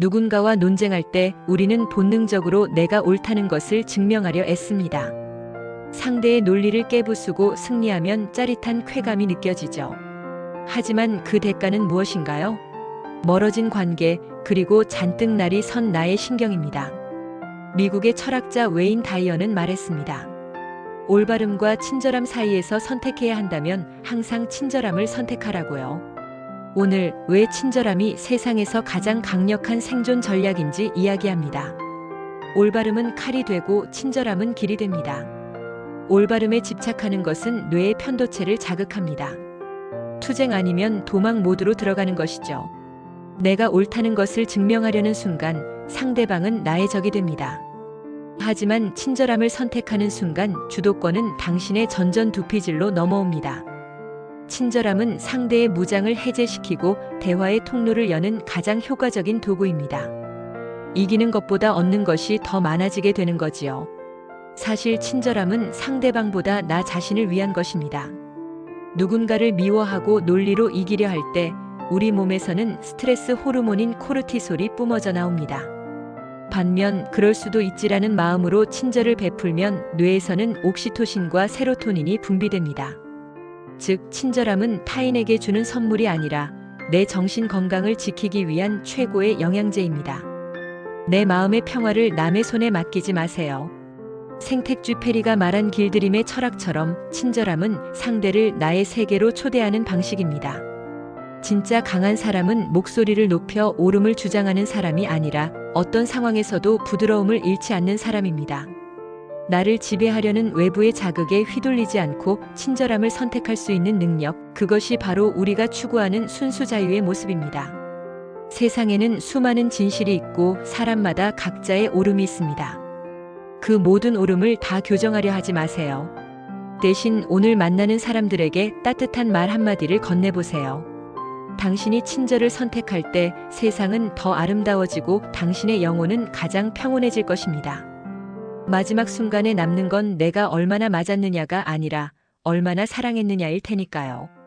누군가와 논쟁할 때 우리는 본능적으로 내가 옳다는 것을 증명하려 애씁니다. 상대의 논리를 깨부수고 승리하면 짜릿한 쾌감이 느껴지죠. 하지만 그 대가는 무엇인가요? 멀어진 관계, 그리고 잔뜩 날이 선 나의 신경입니다. 미국의 철학자 웨인 다이어는 말했습니다. 올바름과 친절함 사이에서 선택해야 한다면 항상 친절함을 선택하라고요. 오늘 왜 친절함이 세상에서 가장 강력한 생존 전략인지 이야기합니다. 올바름은 칼이 되고 친절함은 길이 됩니다. 올바름에 집착하는 것은 뇌의 편도체를 자극합니다. 투쟁 아니면 도망 모드로 들어가는 것이죠. 내가 옳다는 것을 증명하려는 순간 상대방은 나의 적이 됩니다. 하지만 친절함을 선택하는 순간 주도권은 당신의 전전두피질로 넘어옵니다. 친절함은 상대의 무장을 해제시키고 대화의 통로를 여는 가장 효과적인 도구입니다. 이기는 것보다 얻는 것이 더 많아지게 되는 거지요. 사실 친절함은 상대방보다 나 자신을 위한 것입니다. 누군가를 미워하고 논리로 이기려 할 때 우리 몸에서는 스트레스 호르몬인 코르티솔이 뿜어져 나옵니다. 반면 그럴 수도 있지라는 마음으로 친절을 베풀면 뇌에서는 옥시토신과 세로토닌이 분비됩니다. 즉, 친절함은 타인에게 주는 선물이 아니라 내 정신 건강을 지키기 위한 최고의 영양제입니다. 내 마음의 평화를 남의 손에 맡기지 마세요. 생택쥐 페리가 말한 길드림의 철학처럼 친절함은 상대를 나의 세계로 초대하는 방식입니다. 진짜 강한 사람은 목소리를 높여 옳음을 주장하는 사람이 아니라 어떤 상황에서도 부드러움을 잃지 않는 사람입니다. 나를 지배하려는 외부의 자극에 휘둘리지 않고 친절함을 선택할 수 있는 능력, 그것이 바로 우리가 추구하는 순수 자유의 모습입니다. 세상에는 수많은 진실이 있고 사람마다 각자의 옳음이 있습니다. 그 모든 옳음을 다 교정하려 하지 마세요. 대신 오늘 만나는 사람들에게 따뜻한 말 한마디를 건네보세요. 당신이 친절을 선택할 때 세상은 더 아름다워지고 당신의 영혼은 가장 평온해질 것입니다. 마지막 순간에 남는 건 내가 얼마나 맞았느냐가 아니라 얼마나 사랑했느냐일 테니까요.